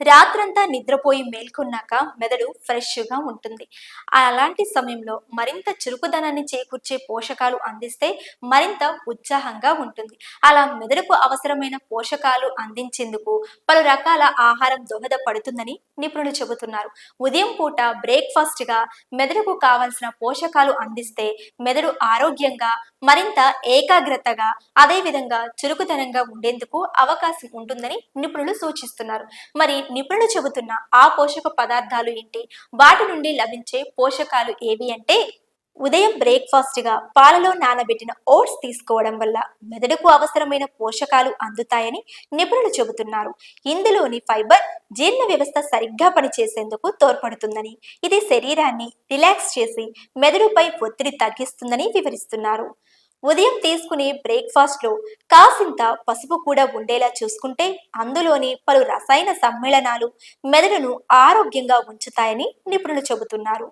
రాత్రంతా నిద్రపోయి మేల్కొన్నాక మెదడు ఫ్రెష్గా ఉంటుంది. అలాంటి సమయంలో మరింత చురుకుదనాన్ని చేకూర్చే పోషకాలు అందిస్తే మరింత ఉత్సాహంగా ఉంటుంది. అలా మెదడుకు అవసరమైన పోషకాలు అందించేందుకు పలు రకాల ఆహారం దోహదపడుతుందని నిపుణులు చెబుతున్నారు. ఉదయం పూట బ్రేక్ఫాస్ట్గా మెదడుకు కావలసిన పోషకాలు అందిస్తే మెదడు ఆరోగ్యంగా మరింత ఏకాగ్రతగా అదేవిధంగా చురుకుదనంగా ఉండేందుకు అవకాశం ఉంటుందని నిపుణులు సూచిస్తున్నారు. మరి నిపుణులు చెబుతున్న ఆ పోషక పదార్థాలు ఏంటి? వాటి నుండి లభించే పోషకాలు ఏవి అంటే ఉదయం బ్రేక్ఫాస్ట్గా పాలలో నానబెట్టిన ఓట్స్ తీసుకోవడం వల్ల మెదడుకు అవసరమైన పోషకాలు అందుతాయని నిపుణులు చెబుతున్నారు. ఇందులోని ఫైబర్ జీర్ణ వ్యవస్థ సరిగ్గా పనిచేసేందుకు తోడ్పడుతుందని ఇది శరీరాన్ని రిలాక్స్ చేసి మెదడుపై ఒత్తిడి తగ్గిస్తుందని వివరిస్తున్నారు. ఉదయం తీసుకునే బ్రేక్ఫాస్ట్లో కాసింత పసుపు కూడా ఉండేలా చూసుకుంటే అందులోని పలు రసాయన సమ్మేళనాలు మెదడును ఆరోగ్యంగా ఉంచుతాయని నిపుణులు చెబుతున్నారు.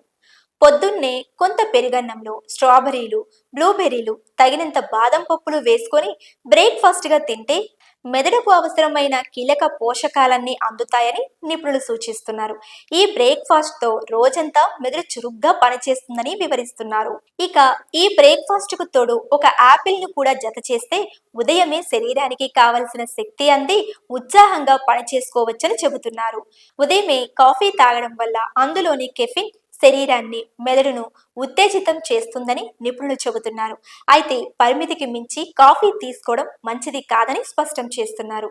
పొద్దున్నే కొంత పెరుగన్నంలో స్ట్రాబెర్రీలు బ్లూబెర్రీలు తగినంత బాదం పప్పులు వేసుకొని బ్రేక్ఫాస్ట్గా తింటే మెదడుకు అవసరమైన కీలక పోషకాలన్నీ అందుతాయని నిపుణులు సూచిస్తున్నారు. ఈ బ్రేక్ఫాస్ట్తో రోజంతా మెదడు చురుగ్గా పనిచేస్తుందని వివరిస్తున్నారు. ఇక ఈ బ్రేక్ఫాస్ట్కు తోడు ఒక యాపిల్ను కూడా జత చేస్తే ఉదయమే శరీరానికి కావలసిన శక్తి అంది ఉత్సాహంగా పనిచేసుకోవచ్చని చెబుతున్నారు. ఉదయమే కాఫీ తాగడం వల్ల అందులోని కెఫిన్ శరీరాన్ని మెదడును ఉత్తేజితం చేస్తుందని నిపుణులు చెబుతున్నారు. అయితే పరిమితికి మించి కాఫీ తీసుకోవడం మంచిది కాదని స్పష్టం చేస్తున్నారు.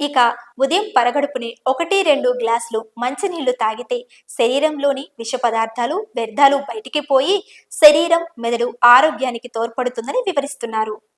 ఇక ఉదయం పరగడుపునే ఒకటి రెండు గ్లాసులు మంచినీళ్ళు తాగితే శరీరంలోని విష పదార్థాలు వ్యర్థాలు బయటికి పోయి శరీరం మెదడు ఆరోగ్యానికి తోడ్పడుతుందని వివరిస్తున్నారు.